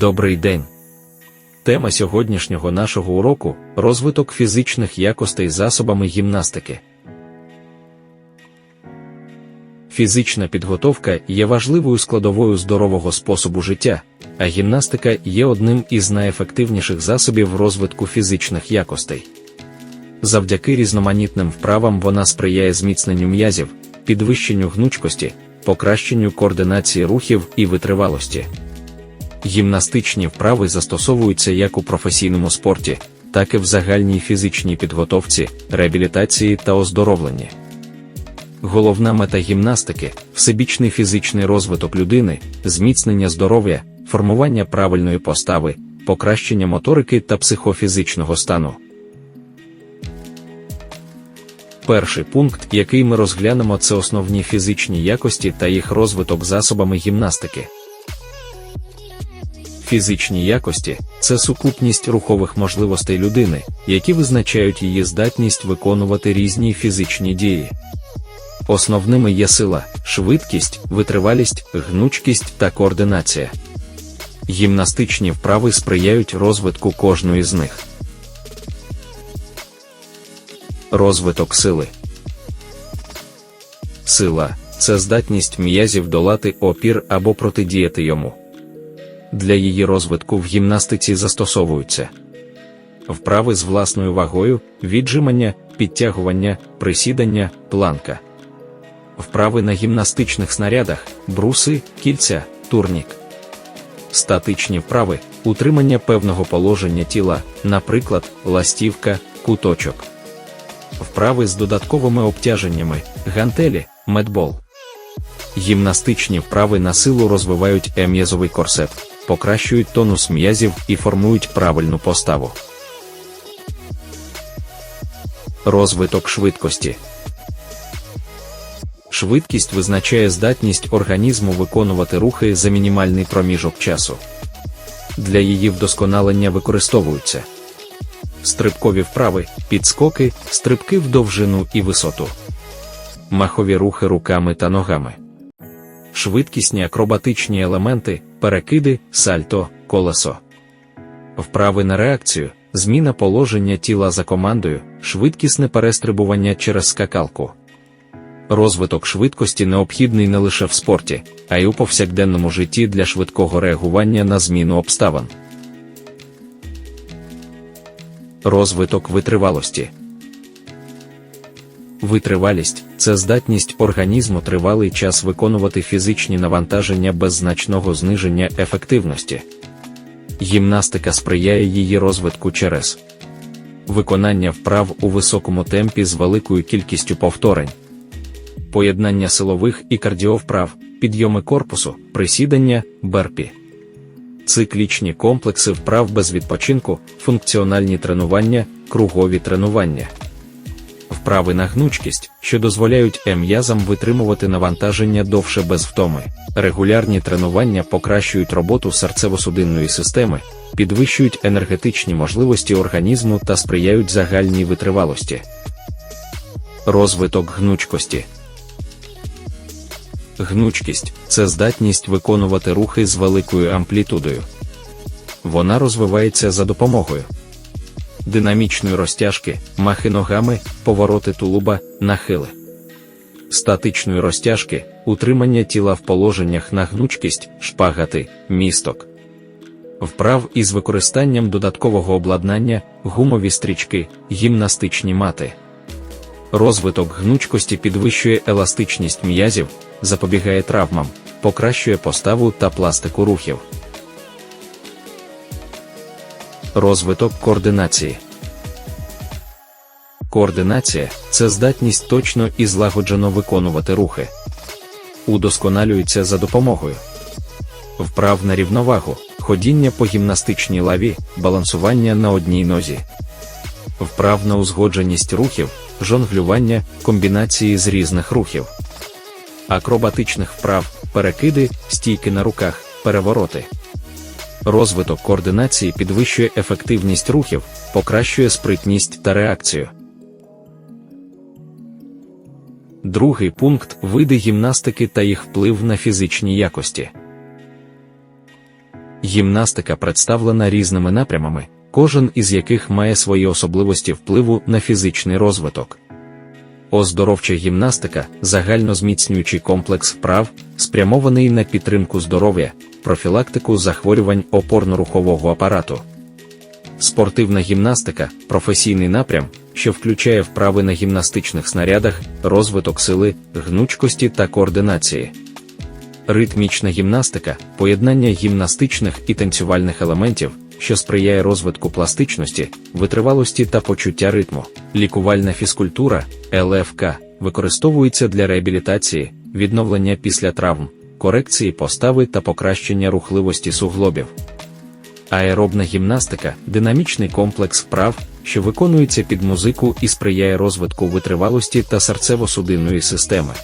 Добрий день! Тема сьогоднішнього нашого уроку розвиток фізичних якостей засобами гімнастики. Фізична підготовка є важливою складовою здорового способу життя, а гімнастика є одним із найефективніших засобів розвитку фізичних якостей. Завдяки різноманітним вправам вона сприяє зміцненню м'язів, підвищенню гнучкості, покращенню координації рухів і витривалості. Гімнастичні вправи застосовуються як у професійному спорті, так і в загальній фізичній підготовці, реабілітації та оздоровленні. Головна мета гімнастики всебічний фізичний розвиток людини, зміцнення здоров'я, формування правильної постави, покращення моторики та психофізичного стану. Перший пункт, який ми розглянемо, це основні фізичні якості та їх розвиток засобами гімнастики. Фізичні якості це сукупність рухових можливостей людини, які визначають її здатність виконувати різні фізичні дії. Основними є сила, швидкість, витривалість, гнучкість та координація. Гімнастичні вправи сприяють розвитку кожної з них. Розвиток сили. Сила це здатність м'язів долати опір або протидіяти йому. Для її розвитку в гімнастиці застосовуються. Вправи з власною вагою, віджимання, підтягування, присідання, планка, вправи на гімнастичних снарядах, бруси, кільця, турнік, статичні вправи, утримання певного положення тіла, наприклад, ластівка, куточок, вправи з додатковими обтяженнями, гантелі, медбол. Гімнастичні вправи на силу розвивають ем'язовий корсет, покращують тонус м'язів і формують правильну поставу. Розвиток швидкості. Швидкість визначає здатність організму виконувати рухи за мінімальний проміжок часу. Для її вдосконалення використовуються стрибкові вправи, підскоки, стрибки в довжину і висоту, махові рухи руками та ногами швидкісні акробатичні елементи, перекиди, сальто, колесо. Вправи на реакцію, зміна положення тіла за командою, швидкісне перестрибування через скакалку. Розвиток швидкості необхідний не лише в спорті, а й у повсякденному житті для швидкого реагування на зміну обставин. Розвиток витривалості. Витривалість це здатність організму тривалий час виконувати фізичні навантаження без значного зниження ефективності. Гімнастика сприяє її розвитку через виконання вправ у високому темпі з великою кількістю повторень, поєднання силових і кардіовправ, підйоми корпусу, присідання, берпі. Циклічні комплекси вправ без відпочинку, функціональні тренування, кругові тренування вправи на гнучкість, що дозволяють м'язам витримувати навантаження довше без втоми. Регулярні тренування покращують роботу серцево-судинної системи, підвищують енергетичні можливості організму та сприяють загальній витривалості. Розвиток гнучкості. Гнучкість це здатність виконувати рухи з великою амплітудою. Вона розвивається за допомогою динамічної розтяжки, махи ногами, повороти тулуба, нахили, статичної розтяжки, утримання тіла в положеннях на гнучкість, шпагати, місток. Вправ із використанням додаткового обладнання, гумові стрічки, гімнастичні мати. Розвиток гнучкості підвищує еластичність м'язів, запобігає травмам, покращує поставу та пластику рухів. Розвиток координації. Координація це здатність точно і злагоджено виконувати рухи. Удосконалюється за допомогою вправ на рівновагу, ходіння по гімнастичній лаві, балансування на одній нозі, вправ на узгодженість рухів, жонглювання, комбінації з різних рухів, акробатичних вправ, перекиди, стійки на руках, перевороти. Розвиток координації підвищує ефективність рухів, покращує спритність та реакцію. Другий пункт види гімнастики та їх вплив на фізичні якості. Гімнастика представлена різними напрямами, кожен із яких має свої особливості впливу на фізичний розвиток. Оздоровча гімнастика загальнозміцнюючий комплекс вправ, спрямований на підтримку здоров'я, профілактику захворювань опорно-рухового апарату. Спортивна гімнастика професійний напрям, що включає вправи на гімнастичних снарядах, розвиток сили, гнучкості та координації. Ритмічна гімнастика поєднання гімнастичних і танцювальних елементів, що сприяє розвитку пластичності, витривалості та почуття ритму. Лікувальна фізкультура ЛФК використовується для реабілітації, відновлення після травм, корекції постави та покращення рухливості суглобів. Аеробна гімнастика динамічний комплекс вправ, що виконується під музику і сприяє розвитку витривалості та серцево-судинної системи.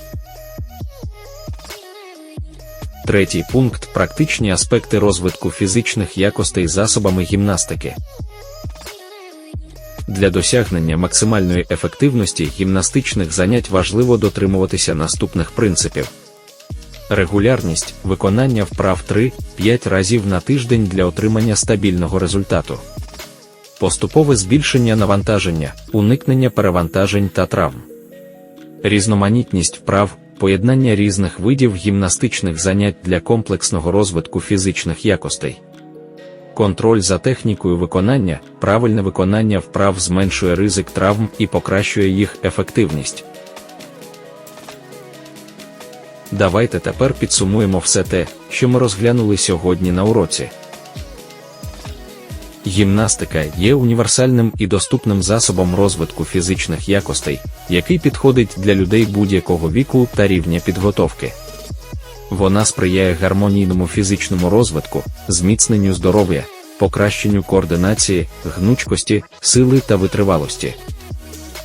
Третій пункт практичні аспекти розвитку фізичних якостей засобами гімнастики. Для досягнення максимальної ефективності гімнастичних занять важливо дотримуватися наступних принципів. Регулярність виконання вправ 3-5 разів на тиждень для отримання стабільного результату. Поступове збільшення навантаження, уникнення перевантажень та травм. Різноманітність вправ, поєднання різних видів гімнастичних занять для комплексного розвитку фізичних якостей. Контроль за технікою виконання, правильне виконання вправ зменшує ризик травм і покращує їх ефективність. Давайте тепер підсумуємо все те, що ми розглянули сьогодні на уроці. Гімнастика є універсальним і доступним засобом розвитку фізичних якостей, який підходить для людей будь-якого віку та рівня підготовки. Вона сприяє гармонійному фізичному розвитку, зміцненню здоров'я, покращенню координації, гнучкості, сили та витривалості.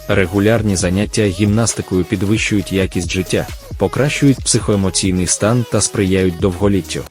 Регулярні заняття гімнастикою підвищують якість життя, покращують психоемоційний стан та сприяють довголіттю.